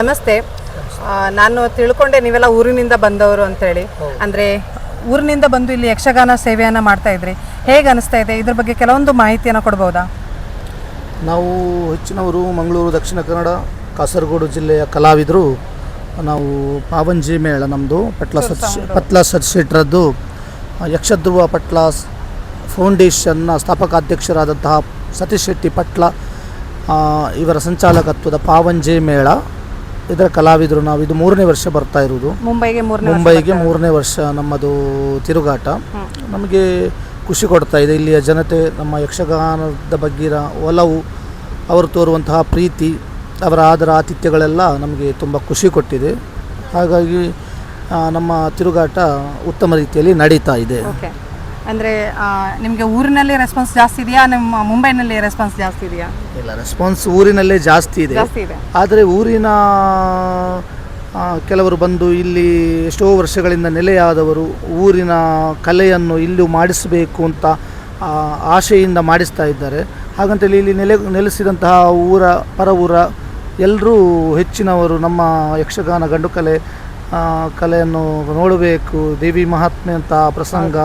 ನಮಸ್ತೆ. ನಾನು ತಿಳ್ಕೊಂಡೆ ನೀವೆಲ್ಲ ಊರಿನಿಂದ ಬಂದವರು ಅಂತೇಳಿ. ಅಂದರೆ ಊರಿನಿಂದ ಬಂದು ಇಲ್ಲಿ ಯಕ್ಷಗಾನ ಸೇವೆಯನ್ನು ಮಾಡ್ತಾ ಇದ್ರಿ. ಹೇಗೆ ಅನಿಸ್ತಾ ಇದೆ? ಇದ್ರ ಬಗ್ಗೆ ಕೆಲವೊಂದು ಮಾಹಿತಿಯನ್ನು ಕೊಡ್ಬೋದಾ? ನಾವು ಹೆಚ್ಚಿನವರು ಮಂಗಳೂರು ದಕ್ಷಿಣ ಕನ್ನಡ ಕಾಸರಗೋಡು ಜಿಲ್ಲೆಯ ಕಲಾವಿದರು. ನಾವು ಪಾವಂಜಿ ಮೇಳ ನಮ್ಮದು ಪಟ್ಲ ಸತ್ ಪಟ್ಲ ಸತ್ಶೆಟ್ರದ್ದು ಯಕ್ಷಧ್ರುವ ಪಟ್ಲ ಫೌಂಡೇಶನ್ನ ಸ್ಥಾಪಕ ಅಧ್ಯಕ್ಷರಾದಂತಹ ಸತೀಶ್ ಶೆಟ್ಟಿ ಪಟ್ಲ ಇವರ ಸಂಚಾಲಕತ್ವದ ಪಾವಂಜಿ ಮೇಳ. ಇದರ ಕಲಾವಿದರು ನಾವು ಇದು ಮೂರನೇ ವರ್ಷ ಬರ್ತಾ ಇರುವುದು. ಮುಂಬೈಗೆ ಮೂರನೇ ಮುಂಬೈಗೆ ಮೂರನೇ ವರ್ಷ ನಮ್ಮದು ತಿರುಗಾಟ. ನಮಗೆ ಖುಷಿ ಕೊಡ್ತಾ ಇದೆ. ಇಲ್ಲಿಯ ಜನತೆ ನಮ್ಮ ಯಕ್ಷಗಾನದ ಬಗ್ಗೆ ಒಲವು ಅವರು ತೋರುವಂತಹ ಪ್ರೀತಿ ಅವರ ಆದರ ಆತಿಥ್ಯಗಳೆಲ್ಲ ನಮಗೆ ತುಂಬ ಖುಷಿ ಕೊಟ್ಟಿದೆ. ಹಾಗಾಗಿ ನಮ್ಮ ತಿರುಗಾಟ ಉತ್ತಮ ರೀತಿಯಲ್ಲಿ ನಡೀತಾ ಇದೆ. ಅಂದರೆ ನಿಮಗೆ ಊರಿನಲ್ಲಿ ರೆಸ್ಪಾನ್ಸ್ ಜಾಸ್ತಿ ಇದೆಯಾ? ನಿಮ್ಮ ಮುಂಬೈನಲ್ಲಿ ರೆಸ್ಪಾನ್ಸ್ ಜಾಸ್ತಿ ಇದೆಯಾ? ಇಲ್ಲ ರೆಸ್ಪಾನ್ಸ್ ಊರಿನಲ್ಲೇ ಜಾಸ್ತಿ ಇದೆ. ಜಾಸ್ತಿ ಇದೆ. ಆದರೆ ಊರಿನ ಆ, ಕೆಲವರು ಬಂದು ಇಲ್ಲಿ ಎಷ್ಟೋ ವರ್ಷಗಳಿಂದ ನೆಲೆಯಾದವರು ಊರಿನ ಕಲೆಯನ್ನು ಇಲ್ಲೂ ಮಾಡಿಸಬೇಕು ಅಂತ ಆ, ಆಶೆಯಿಂದ ಮಾಡಿಸ್ತಾ ಇದ್ದಾರೆ. ಹಾಗಂತೇಳಿ ಇಲ್ಲಿ ನೆಲೆ ನೆಲೆಸಿದಂತಹ ಊರ ಪರ ಊರ ಎಲ್ಲರೂ ಹೆಚ್ಚಿನವರು ನಮ್ಮ ಯಕ್ಷಗಾನ ಗಂಡು ಕಲೆ ಆ, ಕಲೆಯನ್ನು ನೋಡಬೇಕು. ದೇವಿ ಮಹಾತ್ಮೆ ಅಂತ ಪ್ರಸಂಗ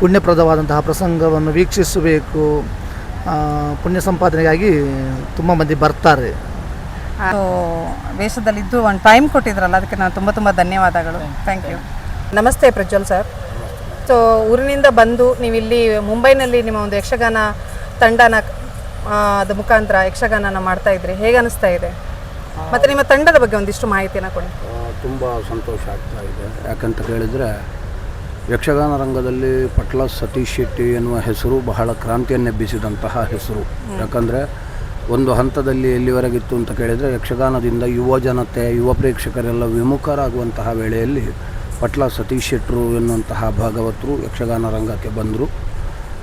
ಪುಣ್ಯಪ್ರದವಾದಂತಹ ಪ್ರಸಂಗವನ್ನು ವೀಕ್ಷಿಸಬೇಕು. ಪುಣ್ಯ ಸಂಪಾದನೆಗಾಗಿ ತುಂಬ ಮಂದಿ ಬರ್ತಾರೆ. ವೇಷದಲ್ಲಿದ್ದು ಒಂದು ಟೈಮ್ ಕೊಟ್ಟಿದ್ರಲ್ಲ ಅದಕ್ಕೆ ನಾನು ತುಂಬ ತುಂಬ ಧನ್ಯವಾದಗಳು. ಥ್ಯಾಂಕ್ ಯು ನಮಸ್ತೆ ಪ್ರಜ್ವಲ್ ಸರ್. ಸೊ ಊರಿನಿಂದ ಬಂದು ನೀವು ಇಲ್ಲಿ ಮುಂಬೈನಲ್ಲಿ ನಿಮ್ಮ ಒಂದು ಯಕ್ಷಗಾನ ತಂಡನ ಆ, ಅದ ಮುಖಾಂತರ ಯಕ್ಷಗಾನನ ಮಾಡ್ತಾ ಇದ್ರಿ. ಹೇಗೆ ಅನಿಸ್ತಾ ಇದೆ? ಮತ್ತು ನಿಮ್ಮ ತಂಡದ ಬಗ್ಗೆ ಒಂದಿಷ್ಟು ಮಾಹಿತಿಯನ್ನು ಕೊಡಿ. ತುಂಬ ಸಂತೋಷ ಆಗ್ತಾ ಇದೆ. ಯಾಕಂತ ಹೇಳಿದರೆ ಯಕ್ಷಗಾನ ರಂಗದಲ್ಲಿ ಪಟ್ಲ ಸತೀಶ್ ಶೆಟ್ಟಿ ಎನ್ನುವ ಹೆಸರು ಬಹಳ ಕ್ರಾಂತಿಯನ್ನೆಬ್ಬಿಸಿದಂತಹ ಹೆಸರು. ಯಾಕಂದರೆ ಒಂದು ಹಂತದಲ್ಲಿ ಎಲ್ಲಿವರೆಗಿತ್ತು ಅಂತ ಕೇಳಿದರೆ ಯಕ್ಷಗಾನದಿಂದ ಯುವ ಜನತೆ, ಯುವ ಪ್ರೇಕ್ಷಕರೆಲ್ಲ ವಿಮುಖರಾಗುವಂತಹ ವೇಳೆಯಲ್ಲಿ ಪಟ್ಲ ಸತೀಶ್ ಶೆಟ್ಟರು ಎನ್ನುವಂತಹ ಭಾಗವತರು ಯಕ್ಷಗಾನ ರಂಗಕ್ಕೆ ಬಂದರು.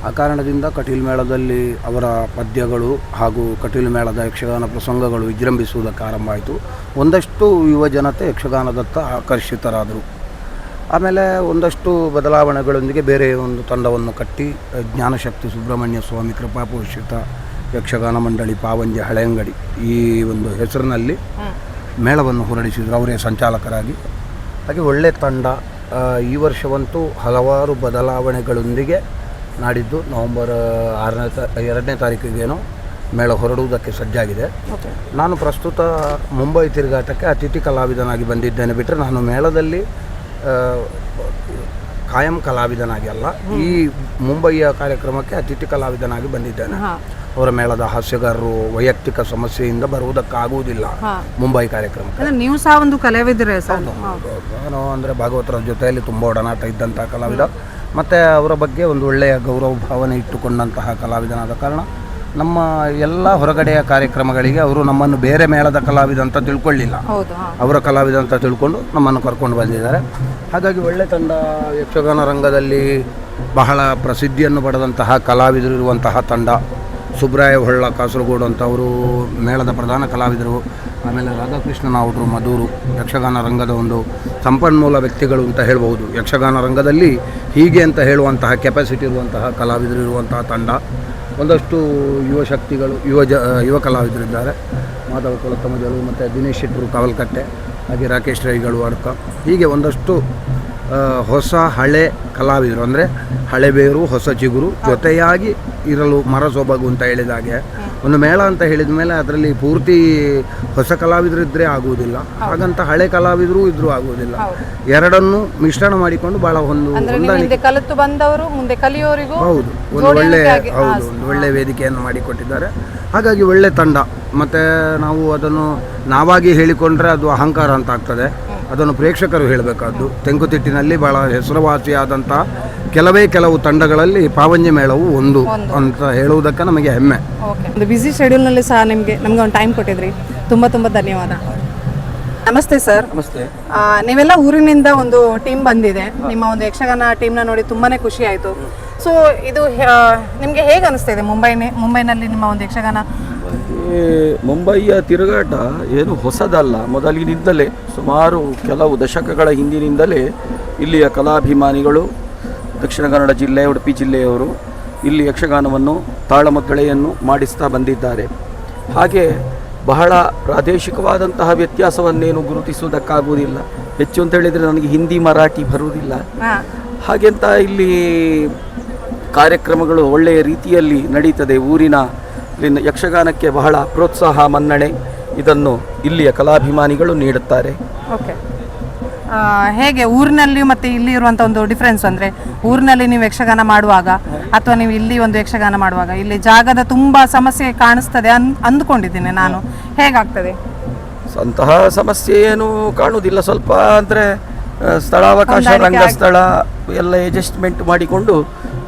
ಆ ಕಾರಣದಿಂದ ಕಟೀಲ್ ಮೇಳದಲ್ಲಿ ಅವರ ಪದ್ಯಗಳು ಹಾಗೂ ಕಟೀಲ್ ಮೇಳದ ಯಕ್ಷಗಾನ ಪ್ರಸಂಗಗಳು ವಿಜೃಂಭಿಸುವುದಕ್ಕೆ ಆರಂಭ ಆಯಿತು. ಒಂದಷ್ಟು ಯುವ ಜನತೆ ಯಕ್ಷಗಾನದತ್ತ ಆಕರ್ಷಿತರಾದರು. ಆಮೇಲೆ ಒಂದಷ್ಟು ಬದಲಾವಣೆಗಳೊಂದಿಗೆ ಬೇರೆ ಒಂದು ತಂಡವನ್ನು ಕಟ್ಟಿ ಜ್ಞಾನಶಕ್ತಿ ಸುಬ್ರಹ್ಮಣ್ಯ ಸ್ವಾಮಿ ಕೃಪಾಪೋಷಿತ ಯಕ್ಷಗಾನ ಮಂಡಳಿ ಪಾವಂಜೆ ಹಳೆಯಂಗಡಿ ಈ ಒಂದು ಹೆಸರಿನಲ್ಲಿ ಮೇಳವನ್ನು ಹೊರಡಿಸಿದರು. ಅವರೇ ಸಂಚಾಲಕರಾಗಿ. ಹಾಗೆ ಒಳ್ಳೆಯ ತಂಡ ಈ ವರ್ಷವಂತೂ ಹಲವಾರು ಬದಲಾವಣೆಗಳೊಂದಿಗೆ ನಾಡಿದ್ದು ನವಂಬರ್ ಆರನೇ ತ ಎರಡನೇ ತಾರೀಕಿಗೇನೋ ಮೇಳ ಹೊರಡುವುದಕ್ಕೆ ಸಜ್ಜಾಗಿದೆ. ನಾನು ಪ್ರಸ್ತುತ ಮುಂಬೈ ತಿರುಗಾಟಕ್ಕೆ ಅತಿಥಿ ಕಲಾವಿದನಾಗಿ ಬಂದಿದ್ದೇನೆ. ಬಿಟ್ಟರೆ ನಾನು ಮೇಳದಲ್ಲಿ ಕಾಯಂ ಕಲಾವಿದನಾಗಿ ಅಲ್ಲ ಈ ಮುಂಬಯಿಯ ಕಾರ್ಯಕ್ರಮಕ್ಕೆ ಅತಿಥಿ ಕಲಾವಿದನಾಗಿ ಬಂದಿದ್ದೇನೆ. ಅವರ ಮೇಳದ ಹಾಸ್ಯಗಾರರು ವೈಯಕ್ತಿಕ ಸಮಸ್ಯೆಯಿಂದ ಬರುವುದಕ್ಕಾಗುವುದಿಲ್ಲ ಮುಂಬೈ ಕಾರ್ಯಕ್ರಮಕ್ಕೆ. ಅಂದರೆ ನೀವು ಸಹ ಒಂದು ಕಲಾವಿದರೆ ಸರ್? ನಾನು ಅಂದರೆ ಭಾಗವತರ ಜೊತೆಯಲ್ಲಿ ತುಂಬ ಒಡನಾಟ ಇದ್ದಂತಹ ಕಲಾವಿದ. ಮತ್ತು ಅವರ ಬಗ್ಗೆ ಒಂದು ಒಳ್ಳೆಯ ಗೌರವ ಭಾವನೆ ಇಟ್ಟುಕೊಂಡಂತಹ ಕಲಾವಿದನಾದ ಕಾರಣ ನಮ್ಮ ಎಲ್ಲ ಹೊರಗಡೆಯ ಕಾರ್ಯಕ್ರಮಗಳಿಗೆ ಅವರು ನಮ್ಮನ್ನು ಬೇರೆ ಮೇಳದ ಕಲಾವಿದ ಅಂತ ತಿಳ್ಕೊಳ್ಳಿಲ್ಲ. ಅವರ ಕಲಾವಿದ ಅಂತ ತಿಳ್ಕೊಂಡು ನಮ್ಮನ್ನು ಕರ್ಕೊಂಡು ಬಂದಿದ್ದಾರೆ. ಹಾಗಾಗಿ ಒಳ್ಳೆ ತಂಡ ಯಕ್ಷಗಾನ ರಂಗದಲ್ಲಿ ಬಹಳ ಪ್ರಸಿದ್ಧಿಯನ್ನು ಪಡೆದಂತಹ ಕಲಾವಿದರು ಇರುವಂತಹ ತಂಡ ಸುಬ್ರಾಯ ಹೊಳ್ಳ ಕಾಸರಗೋಡು ಅಂತ ಅವರು ಮೇಳದ ಪ್ರಧಾನ ಕಲಾವಿದರು ಆಮೇಲೆ ರಾಧಾಕೃಷ್ಣ ನಾವುಡ್ರು ಮಧೂರು ಯಕ್ಷಗಾನ ರಂಗದ ಒಂದು ಸಂಪನ್ಮೂಲ ವ್ಯಕ್ತಿಗಳು ಅಂತ ಹೇಳ್ಬೋದು ಯಕ್ಷಗಾನ ರಂಗದಲ್ಲಿ ಹೀಗೆ ಅಂತ ಹೇಳುವಂತಹ ಕೆಪಾಸಿಟಿ ಇರುವಂತಹ ಕಲಾವಿದರು ಇರುವಂತಹ ತಂಡ. ಒಂದಷ್ಟು ಯುವ ಶಕ್ತಿಗಳು, ಯುವ ಜ ಯುವ ಕಲಾವಿದರಿದ್ದಾರೆ. ಮಾಧವ ಕೊಳತಮಜಲು ಮತ್ತು ದಿನೇಶ್ ಶೆಟ್ಟರು ಕಾವಲ್ಕಟ್ಟೆ, ಹಾಗೆ ರಾಕೇಶ್ ರೈಗಳು ಅಡ್ಕ. ಹೀಗೆ ಒಂದಷ್ಟು ಹೊಸ ಹಳೆ ಕಲಾವಿದರು, ಅಂದರೆ ಹಳೆಬೇರು ಹೊಸ ಚಿಗುರು ಜೊತೆಯಾಗಿ ಇರಲು ಮರ ಸೊಬಗು ಅಂತ ಹೇಳಿದ ಹಾಗೆ ಒಂದು ಮೇಳ ಅಂತ ಹೇಳಿದ ಮೇಲೆ ಅದರಲ್ಲಿ ಪೂರ್ತಿ ಹೊಸ ಕಲಾವಿದರು ಇದ್ದರೆ ಆಗುವುದಿಲ್ಲ. ಹಾಗಂತ ಹಳೆ ಕಲಾವಿದರು ಇದ್ರೂ ಆಗುವುದಿಲ್ಲ. ಎರಡನ್ನು ಮಿಶ್ರಣ ಮಾಡಿಕೊಂಡು ಬಹಳ ಒಂದು ಕಲಿತು ಬಂದವರು ಮುಂದೆ ಕಲಿಯೋರಿಗೂ ಹೌದು. ಒಂದು ಒಳ್ಳೆ ಹೌದು ಒಂದು ಒಳ್ಳೆ ವೇದಿಕೆಯನ್ನು ಮಾಡಿಕೊಟ್ಟಿದ್ದಾರೆ. ಹಾಗಾಗಿ ಒಳ್ಳೆ ತಂಡ. ಮತ್ತು ನಾವು ಅದನ್ನು ನಾವಾಗಿ ಹೇಳಿಕೊಂಡ್ರೆ ಅದು ಅಹಂಕಾರ ಅಂತ ಆಗ್ತದೆ. ಅದನ್ನು ಪ್ರೇಕ್ಷಕರು ಹೇಳಬೇಕಾದ್ದು. ತೆಂಕುತಿಟ್ಟಿನಲ್ಲಿ ಬಹಳ ಹೆಸರುವಾಸಿಯಾದಂಥ ಕೆಲವೇ ಕೆಲವು ತಂಡಗಳಲ್ಲಿ ಪಾವಂಜಿ ಮೇಳವು ಒಂದು. ಅಂತ ಹೇಳುವುದಕ್ಕೆ ನಮಗೆ ಹೆಮ್ಮೆ. ಓಕೆ. ಒಂದು ಬ್ಯುಸಿ ಶೆಡ್ಯೂಲ್ನಲ್ಲಿ ಸಹ ನಿಮಗೆ ನಮಗೆ ಒಂದು ಟೈಮ್ ಕೊಟ್ಟಿದ್ರಿ. ತುಂಬ ತುಂಬ ಧನ್ಯವಾದ. ನಮಸ್ತೆ ಸರ್ ನಮಸ್ತೆ. ಆ, ನೀವೆಲ್ಲ ಊರಿನಿಂದ ಒಂದು ಟೀಮ್ ಬಂದಿದೆ. ನಿಮ್ಮ ಒಂದು ಯಕ್ಷಗಾನ ಟೀಮ್ನ ನೋಡಿ ತುಂಬಾನೇ ಖುಷಿ ಆಯಿತು. ಸೊ ಇದು ನಿಮಗೆ ಹೇಗೆ ಅನಿಸ್ತಾ ಇದೆ ಮುಂಬೈನೇ ಮುಂಬೈನಲ್ಲಿ ನಿಮ್ಮ ಒಂದು ಯಕ್ಷಗಾನ? ಈ ಮುಂಬಯಿಯ ತಿರುಗಾಟ ಏನು ಹೊಸದಲ್ಲ. ಮೊದಲಿನಿಂದಲೇ ಸುಮಾರು ಕೆಲವು ದಶಕಗಳ ಹಿಂದಿನಿಂದಲೇ ಇಲ್ಲಿಯ ಕಲಾಭಿಮಾನಿಗಳು ದಕ್ಷಿಣ ಕನ್ನಡ ಜಿಲ್ಲೆ ಉಡುಪಿ ಜಿಲ್ಲೆಯವರು ಇಲ್ಲಿ ಯಕ್ಷಗಾನವನ್ನು ತಾಳಮದ್ದಳೆಯನ್ನು ಮಾಡಿಸ್ತಾ ಬಂದಿದ್ದಾರೆ. ಹಾಗೆ ಬಹಳ ಪ್ರಾದೇಶಿಕವಾದಂತಹ ವ್ಯತ್ಯಾಸವನ್ನೇನು ಗುರುತಿಸುವುದಕ್ಕಾಗುವುದಿಲ್ಲ. ಹೆಚ್ಚು ಅಂತ ಹೇಳಿದರೆ ನನಗೆ ಹಿಂದಿ ಮರಾಠಿ ಬರುವುದಿಲ್ಲ. ಹಾಗೆಂತ ಇಲ್ಲಿ ಕಾರ್ಯಕ್ರಮಗಳು ಒಳ್ಳೆಯ ರೀತಿಯಲ್ಲಿ ನಡೀತದೆ. ಊರಿನ ಯಕ್ಷಗಾನಕ್ಕೆ ಬಹಳ ಪ್ರೋತ್ಸಾಹ ಮನ್ನಣೆ ಇದನ್ನು ಇಲ್ಲಿಯ ಕಲಾಭಿಮಾನಿಗಳು ನೀಡುತ್ತಾರೆ. ಓಕೆ. ಹೇಗೆ ಊರಿನಲ್ಲಿ ಮತ್ತೆ ಇಲ್ಲಿ ಇರುವಂತ ಒಂದು ಡಿಫ್ರೆನ್ಸ್ ಅಂದ್ರೆ ಊರಿನಲ್ಲಿ ನೀವು ಯಕ್ಷಗಾನ ಮಾಡುವಾಗ ಅಥವಾ ನೀವು ಇಲ್ಲಿ ಒಂದು ಯಕ್ಷಗಾನ ಮಾಡುವಾಗ ಇಲ್ಲಿ ಜಾಗದ ತುಂಬಾ ಸಮಸ್ಯೆ ಕಾಣಿಸ್ತದೆ ಅನ್ ಅಂದ್ಕೊಂಡಿದ್ದೀನಿ ನಾನು. ಹೇಗಾಗ್ತದೆ? ಅಂತಹ ಸಮಸ್ಯೆ ಏನು ಕಾಣುವುದಿಲ್ಲ. ಸ್ವಲ್ಪ ಅಂದ್ರೆ ಸ್ಥಳಾವಕಾಶ ರಂಗಸ್ಥಳ ಎಲ್ಲ ಅಡ್ಜಸ್ಟ್ಮೆಂಟ್ ಮಾಡಿಕೊಂಡು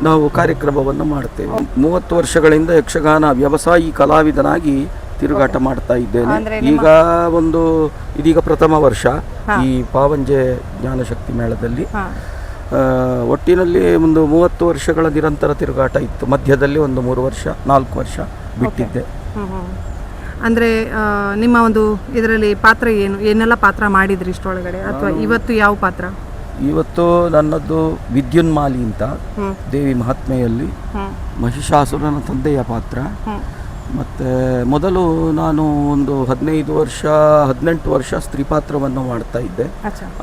ನಾವು ಕಾರ್ಯಕ್ರಮವನ್ನು ಮಾಡುತ್ತೇವೆ. ಮೂವತ್ತು ವರ್ಷಗಳಿಂದ ಯಕ್ಷಗಾನ ವ್ಯವಸಾಯಿ ಕಲಾವಿದನಾಗಿ ತಿರುಗಾಟ ಮಾಡ್ತಾ ಇದ್ದೇನೆ. ಈಗ ಒಂದು ಇದೀಗ ಪ್ರಥಮ ವರ್ಷ ಈ ಪಾವಂಜೆ ಜ್ಞಾನಶಕ್ತಿ ಮೇಳದಲ್ಲಿ. ಒಟ್ಟಿನಲ್ಲಿ ಒಂದು ಮೂವತ್ತು ವರ್ಷಗಳ ನಿರಂತರ ತಿರುಗಾಟ ಇತ್ತು. ಮಧ್ಯದಲ್ಲಿ ಒಂದು ಮೂರು ವರ್ಷ ನಾಲ್ಕು ವರ್ಷ ಬಿಟ್ಟಿದ್ದೆ. ಅಂದರೆ ನಿಮ್ಮ ಒಂದು ಇದರಲ್ಲಿ ಪಾತ್ರ ಏನು? ಏನೆಲ್ಲ ಪಾತ್ರ ಮಾಡಿದ್ರಿ ಇಷ್ಟೊಳಗಡೆ ಅಥವಾ ಇವತ್ತು ಯಾವ ಪಾತ್ರ? ಇವತ್ತು ನನ್ನದು ವಿದ್ಯುನ್ಮಾಲಿ ಅಂತ ದೇವಿ ಮಹಾತ್ಮೆಯಲ್ಲಿ ಮಹಿಷಾಸುರನ ತಂದೆಯ ಪಾತ್ರ. ಮತ್ತು ಮೊದಲು ನಾನು ಒಂದು ಹದಿನೈದು ವರ್ಷ ಹದಿನೆಂಟು ವರ್ಷ ಸ್ತ್ರೀ ಪಾತ್ರವನ್ನು ಮಾಡ್ತಾ ಇದ್ದೆ.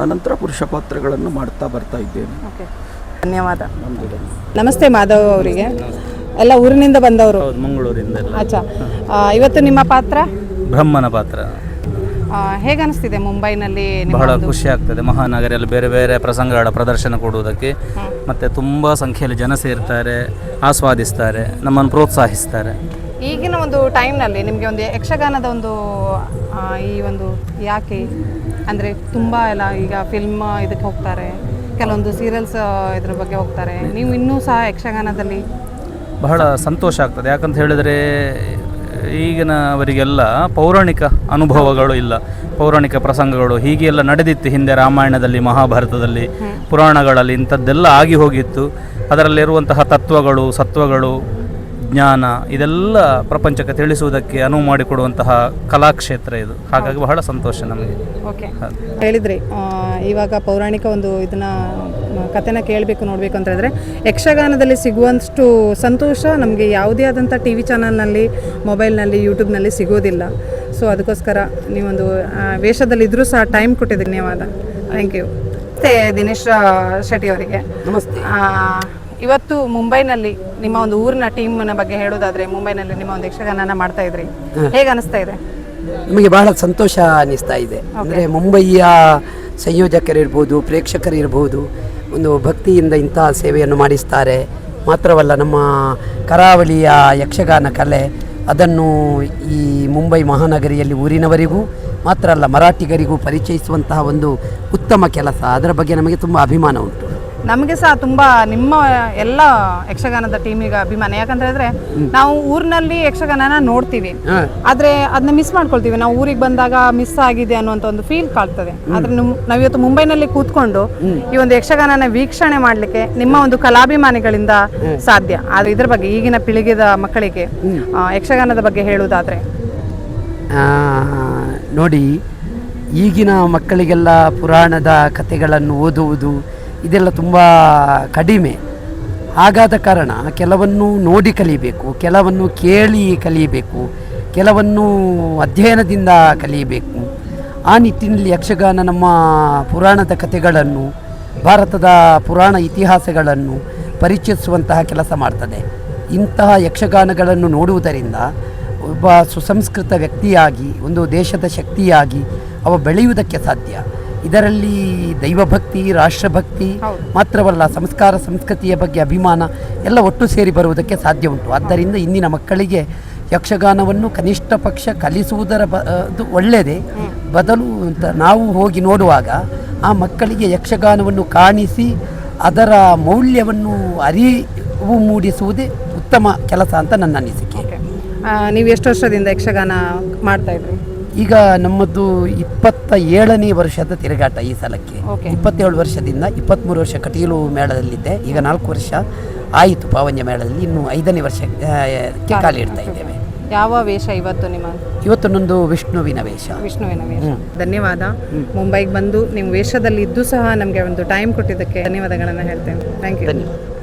ಆನಂತರ ಪುರುಷ ಪಾತ್ರಗಳನ್ನು ಮಾಡ್ತಾ ಬರ್ತಾ ಇದ್ದೇನೆ. ಓಕೆ. ಧನ್ಯವಾದ. ನಮಸ್ತೆ ಮಾಧವ್ ಅವರಿಗೆ. ಎಲ್ಲ ಊರಿನಿಂದ ಬಂದವರು? ಹೌದು ಮಂಗಳೂರಿಂದ ಅಚ್ಚಾ. ಇವತ್ತು ನಿಮ್ಮ ಪಾತ್ರ? ಬ್ರಹ್ಮನ ಪಾತ್ರ. ಆ, ಹೇಗನ್ನಿಸ್ತಿದೆ ಮುಂಬೈನಲ್ಲಿ ಬಹಳ ಖುಷಿ ಆಗ್ತದೆ. ಮಹಾನಗರಿಯಲ್ಲಿ ಬೇರೆ ಬೇರೆ ಪ್ರಸಂಗಗಳ ಪ್ರದರ್ಶನ ಕೊಡುವುದಕ್ಕೆ. ಮತ್ತು ತುಂಬ ಸಂಖ್ಯೆಯಲ್ಲಿ ಜನ ಸೇರ್ತಾರೆ ಆಸ್ವಾದಿಸ್ತಾರೆ ನಮ್ಮನ್ನು ಪ್ರೋತ್ಸಾಹಿಸ್ತಾರೆ. ಈಗಿನ ಒಂದು ಟೈಮ್ನಲ್ಲಿ ನಿಮಗೆ ಒಂದು ಯಕ್ಷಗಾನದ ಒಂದು ಈ ಒಂದು ಯಾಕೆ? ಅಂದರೆ ತುಂಬ ಎಲ್ಲ ಈಗ ಫಿಲ್ಮ್ ಇದಕ್ಕೆ ಹೋಗ್ತಾರೆ ಕೆಲವೊಂದು ಸೀರಿಯಲ್ಸ್ ಇದ್ರ ಬಗ್ಗೆ ಹೋಗ್ತಾರೆ. ನೀವು ಇನ್ನೂ ಸಹ ಯಕ್ಷಗಾನದಲ್ಲಿ ಬಹಳ ಸಂತೋಷ ಆಗ್ತದೆ. ಯಾಕಂತ ಹೇಳಿದರೆ ಈಗಿನವರಿಗೆಲ್ಲ ಪೌರಾಣಿಕ ಅನುಭವಗಳು ಇಲ್ಲ. ಪೌರಾಣಿಕ ಪ್ರಸಂಗಗಳು ಹೀಗೆ ಎಲ್ಲ ನಡೆದಿತ್ತು ಹಿಂದೆ ರಾಮಾಯಣದಲ್ಲಿ ಮಹಾಭಾರತದಲ್ಲಿ ಪುರಾಣಗಳಲ್ಲಿ ಇಂಥದ್ದೆಲ್ಲ ಆಗಿ ಹೋಗಿತ್ತು. ಅದರಲ್ಲಿರುವಂತಹ ತತ್ವಗಳು ಸತ್ವಗಳು ಜ್ಞಾನ ಇದೆಲ್ಲ ಪ್ರಪಂಚಕ್ಕೆ ತಿಳಿಸುವುದಕ್ಕೆ ಅನುವು ಮಾಡಿಕೊಡುವಂತಹ ಕಲಾಕ್ಷೇತ್ರ ಇದು. ಹಾಗಾಗಿ ಬಹಳ ಸಂತೋಷ ನಮಗೆ. ಓಕೆ. ಹೇಳಿದ್ರಿ ಇವಾಗ ಪೌರಾಣಿಕ ಒಂದು ಇದನ್ನ ಕಥೆನ ಕೇಳಬೇಕು ನೋಡಬೇಕು ಅಂತ ಹೇಳಿದ್ರೆ ಯಕ್ಷಗಾನದಲ್ಲಿ ಸಿಗುವಷ್ಟು ಸಂತೋಷ ನಮಗೆ ಯಾವುದೇ ಆದಂಥ ಟಿ ವಿ ಚಾನಲ್ನಲ್ಲಿ ಮೊಬೈಲ್ನಲ್ಲಿ ಯೂಟ್ಯೂಬ್ನಲ್ಲಿ ಸಿಗೋದಿಲ್ಲ. ಸೊ ಅದಕ್ಕೋಸ್ಕರ ನೀವೊಂದು ವೇಷದಲ್ಲಿದ್ದರೂ ವೇಷದಲ್ಲಿ ಇದ್ರೂ ಸಹ ಟೈಮ್ ಕೊಟ್ಟಿದ್ದೀರಿ ಧನ್ಯವಾದ. Thank you. ಮತ್ತೆ ದಿನೇಶ್ ಶೆಟ್ಟಿ ಅವರಿಗೆ. ನಮಸ್ತೆ. ಆ, ಇವತ್ತು ಮುಂಬೈನಲ್ಲಿ ನಿಮ್ಮ ಒಂದು ಊರಿನ ಟೀಮ್ನ ಬಗ್ಗೆ ಹೇಳೋದಾದ್ರೆ ಮುಂಬೈನಲ್ಲಿ ನಿಮ್ಮ ಒಂದು ಯಕ್ಷಗಾನನ ಮಾಡ್ತಾ ಇದ್ರಿ. ಹೇಗೆ ಅನಿಸ್ತಾ ಇದೆ? ನಮಗೆ ಬಹಳ ಸಂತೋಷ ಅನ್ನಿಸ್ತಾ ಇದೆ. ಅಂದರೆ ಮುಂಬಯಿಯ ಸಂಯೋಜಕರಿರ್ಬೋದು ಪ್ರೇಕ್ಷಕರಿರ್ಬೋದು ಒಂದು ಭಕ್ತಿಯಿಂದ ಇಂಥ ಸೇವೆಯನ್ನು ಮಾಡಿಸ್ತಾರೆ. ಮಾತ್ರವಲ್ಲ ನಮ್ಮ ಕರಾವಳಿಯ ಯಕ್ಷಗಾನ ಕಲೆ ಅದನ್ನು ಈ ಮುಂಬೈ ಮಹಾನಗರಿಯಲ್ಲಿ ಊರಿನವರಿಗೂ ಮಾತ್ರ ಅಲ್ಲ ಮರಾಠಿಗರಿಗೂ ಪರಿಚಯಿಸುವಂತಹ ಒಂದು ಉತ್ತಮ ಕೆಲಸ. ಅದರ ಬಗ್ಗೆ ನಮಗೆ ತುಂಬ ಅಭಿಮಾನ ಉಂಟು. ನಮಗೆ ಸಹ ತುಂಬಾ ನಿಮ್ಮ ಎಲ್ಲ ಯಕ್ಷಗಾನದ ಟೀಮಿಗೆ ಅಭಿಮಾನ. ಯಾಕಂತ ಹೇಳಿದ್ರೆ ನಾವು ಊರಿನಲ್ಲಿ ಯಕ್ಷಗಾನನ ನೋಡ್ತೀವಿ. ಆದ್ರೆ ಅದನ್ನ ಮಿಸ್ ಮಾಡ್ಕೊಳ್ತೀವಿ. ನಾವು ಊರಿಗೆ ಬಂದಾಗ ಮಿಸ್ ಆಗಿದೆ ಅನ್ನುವಂಥ ಒಂದು ಫೀಲ್ ಕಾಡ್ತದೆ ಆದ್ರೆ ನಾವಿವತ್ತು ಮುಂಬೈನಲ್ಲಿ ಕೂತ್ಕೊಂಡು ಈ ಒಂದು ಯಕ್ಷಗಾನನ ವೀಕ್ಷಣೆ ಮಾಡ್ಲಿಕ್ಕೆ ನಿಮ್ಮ ಒಂದು ಕಲಾಭಿಮಾನಿಗಳಿಂದ ಸಾಧ್ಯ. ಆದ್ರೆ ಇದ್ರ ಬಗ್ಗೆ ಈಗಿನ ಪೀಳಿಗೆದ ಮಕ್ಕಳಿಗೆ ಯಕ್ಷಗಾನದ ಬಗ್ಗೆ ಹೇಳುವುದಾದ್ರೆ ನೋಡಿ ಈಗಿನ ಮಕ್ಕಳಿಗೆಲ್ಲ ಪುರಾಣದ ಕಥೆಗಳನ್ನು ಓದುವುದು ಇದೆಲ್ಲ ತುಂಬ ಕಡಿಮೆ. ಹಾಗಾದ ಕಾರಣ ಕೆಲವನ್ನು ನೋಡಿ ಕಲಿಯಬೇಕು ಕೆಲವನ್ನು ಕೇಳಿ ಕಲಿಯಬೇಕು ಕೆಲವನ್ನು ಅಧ್ಯಯನದಿಂದ ಕಲಿಯಬೇಕು ಆ ನಿಟ್ಟಿನಲ್ಲಿ ಯಕ್ಷಗಾನ ನಮ್ಮ ಪುರಾಣದ ಕಥೆಗಳನ್ನು, ಭಾರತದ ಪುರಾಣ ಇತಿಹಾಸಗಳನ್ನು ಪರಿಚಯಿಸುವಂತಹ ಕೆಲಸ ಮಾಡ್ತದೆ. ಇಂತಹ ಯಕ್ಷಗಾನಗಳನ್ನು ನೋಡುವುದರಿಂದ ಒಬ್ಬ ಸುಸಂಸ್ಕೃತ ವ್ಯಕ್ತಿಯಾಗಿ, ಒಂದು ದೇಶದ ಶಕ್ತಿಯಾಗಿ ಅವ ಬೆಳೆಯುವುದಕ್ಕೆ ಸಾಧ್ಯ. ಇದರಲ್ಲಿ ದೈವಭಕ್ತಿ ರಾಷ್ಟ್ರಭಕ್ತಿ ಮಾತ್ರವಲ್ಲ ಸಂಸ್ಕಾರ ಸಂಸ್ಕೃತಿಯ ಬಗ್ಗೆ ಅಭಿಮಾನ ಎಲ್ಲ ಒಟ್ಟು ಸೇರಿ ಬರುವುದಕ್ಕೆ ಸಾಧ್ಯ ಉಂಟು. ಆದ್ದರಿಂದ ಇಂದಿನ ಮಕ್ಕಳಿಗೆ ಯಕ್ಷಗಾನವನ್ನು ಕನಿಷ್ಠ ಪಕ್ಷ ಕಲಿಸುವುದರ ಬ ಅದು ಒಳ್ಳೆಯದೇ ಬದಲು ಅಂತ ನಾವು ಹೋಗಿ ನೋಡುವಾಗ ಆ ಮಕ್ಕಳಿಗೆ ಯಕ್ಷಗಾನವನ್ನು ಕಾಣಿಸಿ ಅದರ ಮೌಲ್ಯವನ್ನು ಅರಿವು ಮೂಡಿಸುವುದೇ ಉತ್ತಮ ಕೆಲಸ ಅಂತ ನನ್ನ ಅನಿಸಿಕೆ. ನೀವು ಎಷ್ಟು ವರ್ಷದಿಂದ ಯಕ್ಷಗಾನ ಮಾಡ್ತಾ ಇದ್ರಿ? ಈಗ ನಮ್ಮದು ಇಪ್ಪತ್ತ ಏಳನೇ ವರ್ಷದ ತಿರುಗಾಟ ಈ ಸಲಕ್ಕೆ. ಇಪ್ಪತ್ತೇಳು ವರ್ಷದಿಂದ ಇಪ್ಪತ್ತ್ಮೂರು ವರ್ಷ ಕಟೀಲು ಮೇಳದಲ್ಲಿದ್ದೆ. ಈಗ ನಾಲ್ಕು ವರ್ಷ ಆಯಿತು ಪಾವಂಜ ಮೇಳದಲ್ಲಿ. ಇನ್ನು ಐದನೇ ವರ್ಷಕ್ಕೆ ಕಾಲಿಡ್ತಾ ಇದ್ದೇವೆ. ಯಾವ ವೇಷ ಇವತ್ತು ನಿಮ್ಮ? ಇವತ್ತು ನಂದು ವಿಷ್ಣುವಿನ ವೇಷ. ವಿಷ್ಣುವಿನ ವೇಷ. ಧನ್ಯವಾದ. ಮುಂಬೈಗೆ ಬಂದು ನಿಮ್ಮ ವೇಷದಲ್ಲಿ ಇದ್ದು ಸಹ ನಮಗೆ ಒಂದು ಟೈಮ್ ಕೊಟ್ಟಿದ್ದಕ್ಕೆ ಧನ್ಯವಾದಗಳನ್ನು ಹೇಳ್ತೇನೆ. ಥ್ಯಾಂಕ್ ಯು ಧನ್ಯವಾದ.